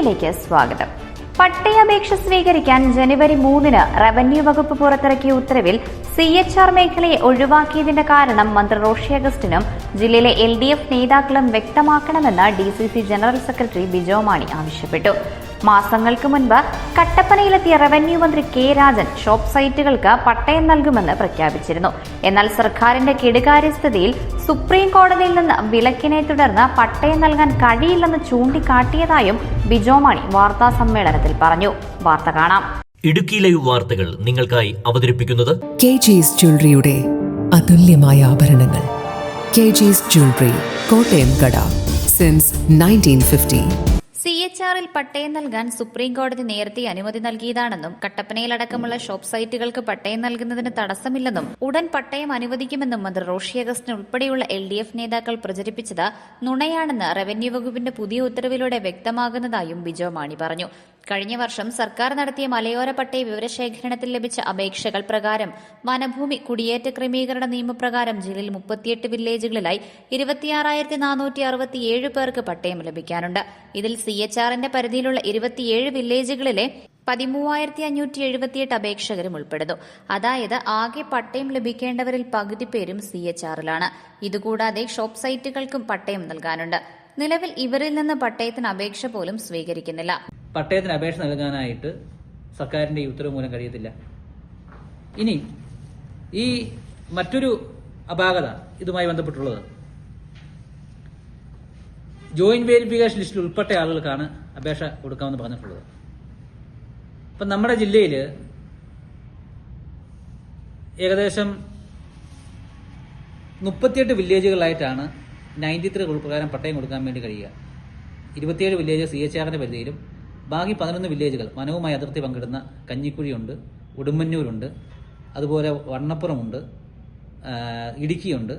ലൈവിലേക്ക് സ്വാഗതം. പട്ടയപേക്ഷ സ്വീകരിക്കാൻ ജനുവരി മൂന്നിന് റവന്യൂ വകുപ്പ് പുറത്തിറക്കിയ ഉത്തരവിൽ സി എച്ച് ആർ മേഖലയെ ഒഴിവാക്കിയതിന്റെ കാരണം മന്ത്രി റോഷി അഗസ്റ്റിനും ജില്ലയിലെ എൽ ഡി എഫ് നേതാക്കളും വ്യക്തമാക്കണമെന്ന് D C C general secretary Bijo Mani ആവശ്യപ്പെട്ടു. മാസങ്ങൾക്ക് മുൻപ് കട്ടപ്പനയിലെത്തിയ റവന്യൂ മന്ത്രി കെ രാജൻ ഷോപ്പ് സൈറ്റുകൾക്ക് പട്ടയം നൽകുമെന്ന് പ്രഖ്യാപിച്ചിരുന്നു. എന്നാൽ സർക്കാരിന്റെ കെടുകാര്യസ്ഥതയിൽ സുപ്രീം കോടതിയിൽ നിന്ന് വിലക്കിനെ തുടർന്ന് പട്ടയം നൽകാൻ കഴിയില്ലെന്ന് ചൂണ്ടിക്കാട്ടിയതായും ബിജോ മാണി വാർത്താ സമ്മേളനത്തിൽ പറഞ്ഞു. വാർത്ത കാണാം. ഇടുക്കി ലൈവ് വാർത്തകൾ നിങ്ങൾക്കായി അവതരിപ്പിക്കുന്നത് കെ ജിസ് ജ്വല്ലറിയുടെ അതുല്യമായ ആഭരണങ്ങൾ. കെ ജിസ് ജ്വല്ലറി കോട്ടയം കട since nineteen fifty C H ആറിൽ പട്ടയം നൽകാൻ സുപ്രീം കോടതി നേരത്തെ അനുമതി നൽകിയതാണെന്നും കട്ടപ്പനയിലടക്കമുള്ള ഷോപ്പ് സൈറ്റുകൾക്ക് പട്ടയം നൽകുന്നതിന് തടസ്സമില്ലെന്നും ഉടൻ പട്ടയം അനുവദിക്കുമെന്നും മന്ത്രി റോഷി അഗസ്റ്റിൻ ഉൾപ്പെടെയുള്ള എൽ ഡി എഫ് നേതാക്കൾ പ്രചരിപ്പിച്ചത് നുണയാണെന്ന് റവന്യൂ വകുപ്പിന്റെ പുതിയ ഉത്തരവിലൂടെ വ്യക്തമാകുന്നതായും ബിജോ മാണി പറഞ്ഞു. കഴിഞ്ഞ വർഷം സർക്കാർ നടത്തിയ മലയോര പട്ടയ വിവരശേഖരണത്തിൽ ലഭിച്ച അപേക്ഷകൾ പ്രകാരം വനഭൂമി കുടിയേറ്റ ക്രമീകരണ നിയമപ്രകാരം ജില്ലയിൽ മുപ്പത്തിയെട്ട് വില്ലേജുകളിലായി ഇരുപത്തിയാറായിരത്തി നാനൂറ്റി അറുപത്തിയേഴ് പേർക്ക് പട്ടയം ലഭിക്കാനുണ്ട്. ഇതിൽ സി എച്ച് ആറിന്റെ പരിധിയിലുള്ള ഇരുപത്തിയേഴ് വില്ലേജുകളിലെ പതിമൂവായിരത്തി അഞ്ഞൂറ്റി എഴുപത്തിയെട്ട് അപേക്ഷകരും ഉൾപ്പെടുന്നു. അതായത് ആകെ പട്ടയം ലഭിക്കേണ്ടവരിൽ പകുതി പേരും സി എച്ച് ആറിലാണ്. ഇതുകൂടാതെ ഷോപ്പ് സൈറ്റുകൾക്കും പട്ടയം നൽകാനുണ്ട്. നിലവിൽ ഇവരിൽ നിന്ന് പട്ടയത്തിന് അപേക്ഷ പോലും സ്വീകരിക്കുന്നില്ല. പട്ടയത്തിന് അപേക്ഷ നൽകാനായിട്ട് സർക്കാരിന്റെ ഉത്തരവ് മൂലം കഴിയത്തില്ല. ഇനി ഈ മറ്റൊരു അപാകത ഇതുമായി ബന്ധപ്പെട്ടുള്ളത്. ജോയിന്റ് വെരിഫിക്കേഷൻ ലിസ്റ്റിൽ ഉൾപ്പെട്ട ആളുകൾക്കാണ് അപേക്ഷ കൊടുക്കാമെന്ന് പറഞ്ഞിട്ടുള്ളത്. അപ്പം നമ്മുടെ ജില്ലയിൽ ഏകദേശം മുപ്പത്തിയെട്ട് വില്ലേജുകളായിട്ടാണ് നയന്റി ത്രീ റൂൾ പ്രകാരം പട്ടയം കൊടുക്കാൻ വേണ്ടി കഴിയുക. ഇരുപത്തിയേഴ് വില്ലേജ് സി എച്ച് ആറിന്റെ പരിധിയിലും ബാക്കി പതിനൊന്ന് വില്ലേജുകൾ വനവുമായി അതിർത്തി പങ്കിടുന്ന കഞ്ഞിക്കുഴിയുണ്ട് ഉടുമ്പന്നൂരുണ്ട് അതുപോലെ വണ്ണപ്പുറമുണ്ട് ഇടുക്കിയുണ്ട്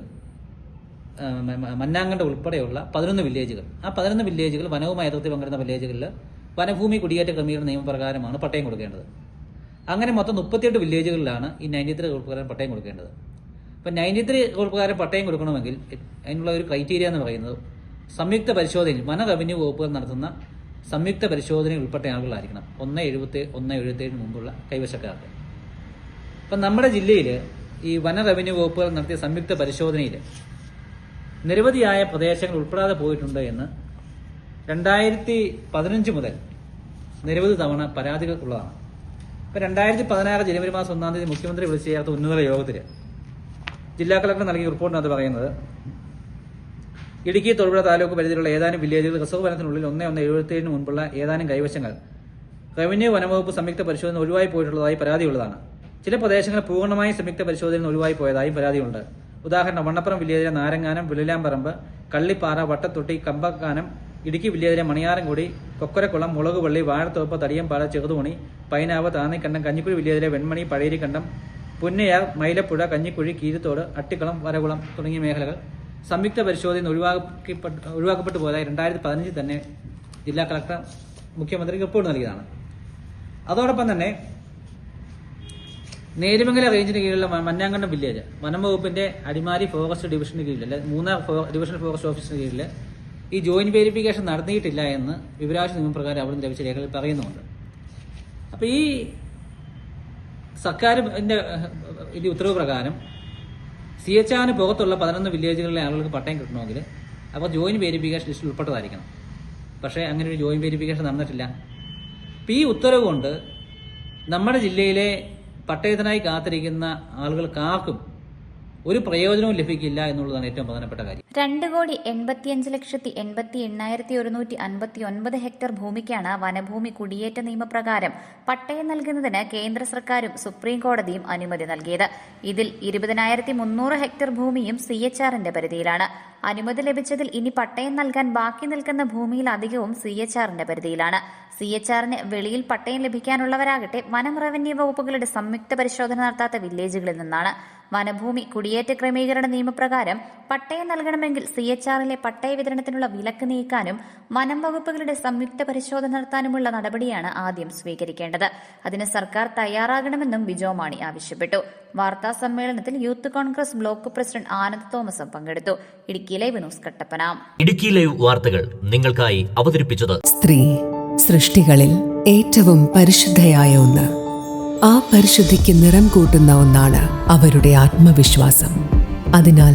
മന്നാങ്കണ്ട ഉൾപ്പെടെയുള്ള പതിനൊന്ന് വില്ലേജുകൾ ആ പതിനൊന്ന് വില്ലേജുകൾ വനവുമായി അതിർത്തി പങ്കിടുന്ന വില്ലേജുകളിൽ വനഭൂമി കുടിയേറ്റ ക്രമീകരണ നിയമപ്രകാരമാണ് പട്ടയം കൊടുക്കേണ്ടത്. അങ്ങനെ മൊത്തം മുപ്പത്തിയെട്ട് വില്ലേജുകളിലാണ് ഈ നയന്റി ത്രീ പ്രകാരം പട്ടയം കൊടുക്കേണ്ടത്. അപ്പം നയന്റി ത്രീ പ്രകാരം പട്ടയം കൊടുക്കണമെങ്കിൽ അതിനുള്ള ഒരു ക്രൈറ്റീരിയ എന്ന് പറയുന്നത് സംയുക്ത പരിശോധനയിൽ വന റവന്യൂ വകുപ്പുകൾ നടത്തുന്ന സംയുക്ത പരിശോധനയിൽ ഉൾപ്പെട്ട ആളുകളായിരിക്കണം. ഒന്ന് എഴുപത്തി ഒന്ന് എഴുപത്തേഴിന് മുമ്പുള്ള കൈവശക്കാർക്ക്. അപ്പം നമ്മുടെ ജില്ലയിൽ ഈ വന റവന്യൂ വകുപ്പുകൾ നടത്തിയ സംയുക്ത പരിശോധനയിൽ നിരവധിയായ പ്രദേശങ്ങൾ ഉൾപ്പെടാതെ പോയിട്ടുണ്ട് എന്ന് രണ്ടായിരത്തി പതിനഞ്ച് മുതൽ നിരവധി തവണ പരാതികൾ ഉള്ളതാണ് ഇപ്പം രണ്ടായിരത്തി പതിനാറ് ജനുവരി മാസം ഒന്നാം തീയതി മുഖ്യമന്ത്രി വിളിച്ചു ചേർത്ത ഉന്നതതല യോഗത്തിൽ ജില്ലാ കളക്ടർ നൽകിയ റിപ്പോർട്ടിനകത്ത് പറയുന്നത് ഇടുക്കി തൊടുപുഴ താലൂക്ക് പരിധിയിലുള്ള ഏതാനും വില്ലേജുകൾ റിസർവ് വനത്തിനുള്ളിൽ ഒന്നേ ഒന്ന് എഴുപത്തിയേഴിന് മുൻപുള്ള ഏതാനും കൈവശങ്ങൾ റവന്യൂ വനംവകുപ്പ് സംയുക്ത പരിശോധന ഒഴിവായി പോയിട്ടുള്ളതായി പരാതിയുള്ളതാണ്. ചില പ്രദേശങ്ങൾ പൂർണമായും സംയുക്ത പരിശോധനയിൽ ഒഴിവായി പോയതായും പരാതിയുണ്ട്. ഉദാഹരണം വണ്ണപ്പുറം വില്ലേജിലെ നാരങ്ങാനം വിളിലാമ്പറമ്പ് കള്ളിപ്പാറ വട്ടത്തൊട്ടി കമ്പക്കാനം ഇടുക്കി വില്ലേജിലെ മണിയാറൻകുടി കൊക്കരക്കുളം മുളകുപള്ളി വാഴത്തോപ്പ് തടിയമ്പാറ ചെറുതോണി പൈനാവ് താന്നിക്കണ്ടം കഞ്ഞിക്കുഴി വില്ലേജിലെ വെൺമണി പഴയരിക്കണ്ടം പുന്നയാർ മൈലപ്പുഴ കഞ്ഞിക്കുഴി കീരത്തോട് അട്ടിക്കുളം വരകുളം തുടങ്ങിയ മേഖലകൾ. സംയുക്ത പരിശോധന ഒഴിവാക്കപ്പെട്ട ഒഴിവാക്കപ്പെട്ടു പോയതായി രണ്ടായിരത്തി പതിനഞ്ചിൽ തന്നെ ജില്ലാ കളക്ടർ മുഖ്യമന്ത്രിക്ക് റിപ്പോർട്ട് നൽകിയതാണ്. അതോടൊപ്പം തന്നെ നേരുമംഗല റേഞ്ചിന് കീഴിലുള്ള മഞ്ഞാങ്കണ്ടം വില്ലേജ് വനം വകുപ്പിന്റെ അടിമാലി ഫോറസ്റ്റ് ഡിവിഷന് കീഴിൽ അല്ലെ മൂന്നാർ ഡിവിഷൻ ഫോറസ്റ്റ് ഓഫീസിന് കീഴിൽ ഈ ജോയിന്റ് വെരിഫിക്കേഷൻ നടന്നിട്ടില്ല എന്ന് വിവരാശ നിയമപ്രകാരം നിന്ന് ലഭിച്ച രേഖകളിൽ പറയുന്നുണ്ട് അപ്പൊ ഈ സർക്കാരിന്റെ ഇത് ഉത്തരവ് പ്രകാരം സി എച്ച് ആറിന് പുറത്തുള്ള പതിനൊന്ന് വില്ലേജുകളിലെ ആളുകൾക്ക് പട്ടയം കിട്ടണമെങ്കിൽ അപ്പോൾ ജോയിന്റ് വെരിഫിക്കേഷൻ ലിസ്റ്റിൽ ഉൾപ്പെട്ടതായിരിക്കണം. പക്ഷേ അങ്ങനെ ഒരു ജോയിന്റ് വെരിഫിക്കേഷൻ നടന്നിട്ടില്ല. അപ്പം ഈ ഉത്തരവ് കൊണ്ട് നമ്മുടെ ജില്ലയിലെ പട്ടയത്തിനായി കാത്തിരിക്കുന്ന ആളുകൾക്കാർക്കും ഒരു പ്രയോജനവും ലഭിക്കില്ല എന്നുള്ളതാണ് ഏറ്റവും പ്രധാനപ്പെട്ട കാര്യം. രണ്ട് കോടി എൺപത്തിയഞ്ച് ലക്ഷത്തി എൺപത്തി എണ്ണായിരത്തി ഒരുന്നൂറ്റി അൻപത്തി ഒൻപത് ഹെക്ടർ ഭൂമിക്കാണ് വനഭൂമി കുടിയേറ്റ നിയമപ്രകാരം പട്ടയം നൽകുന്നതിന് കേന്ദ്ര സർക്കാരും സുപ്രീം കോടതിയും അനുമതി നൽകിയത്. ഇതിൽ ഇരുപതിനായിരത്തി മുന്നൂറ് ഹെക്ടർ ഭൂമിയും സി എച്ച് ആറിന്റെ പരിധിയിലാണ്. അനുമതി ലഭിച്ചതിൽ ഇനി പട്ടയം നൽകാൻ ബാക്കി നിൽക്കുന്ന ഭൂമിയിൽ അധികവും സി എച്ച് ആറിന്റെ പരിധിയിലാണ്. സി എച്ച് ആറിന് വെളിയിൽ പട്ടയം ലഭിക്കാനുള്ളവരാകട്ടെ വനം റവന്യൂ വകുപ്പുകളുടെ സംയുക്ത പരിശോധന നടത്താത്ത വില്ലേജുകളിൽ നിന്നാണ്. വനഭൂമി കുടിയേറ്റ ക്രമീകരണ നിയമപ്രകാരം പട്ടയം നൽകണമെങ്കിൽ സി എച്ച് ആറിലെ പട്ടയ വിതരണത്തിനുള്ള വിലക്ക് നീക്കാനും വനം വകുപ്പുകളുടെ സംയുക്ത പരിശോധന നടത്താനുമുള്ള നടപടിയാണ് ആദ്യം സ്വീകരിക്കേണ്ടത്. അതിന് സർക്കാർ തയ്യാറാകണമെന്നും ബിജോ മാണി ആവശ്യപ്പെട്ടു. വാർത്താ സമ്മേളനത്തിൽ youth Congress block president Anand തോമസും പങ്കെടുത്തു. Idukki live news Kattappana. Idukki live വാർത്തകൾ നിങ്ങൾക്കായി അവതരിപ്പിച്ചത് സ്ത്രീ സൃഷ്ടികളിൽ ഏറ്റവും പരിശുദ്ധയായ ഒന്ന്. ആ പരിശുദ്ധിക്ക് നിറം കൂട്ടുന്ന ഒന്നാണ് അവരുടെ ആത്മവിശ്വാസം. അതിനാൽ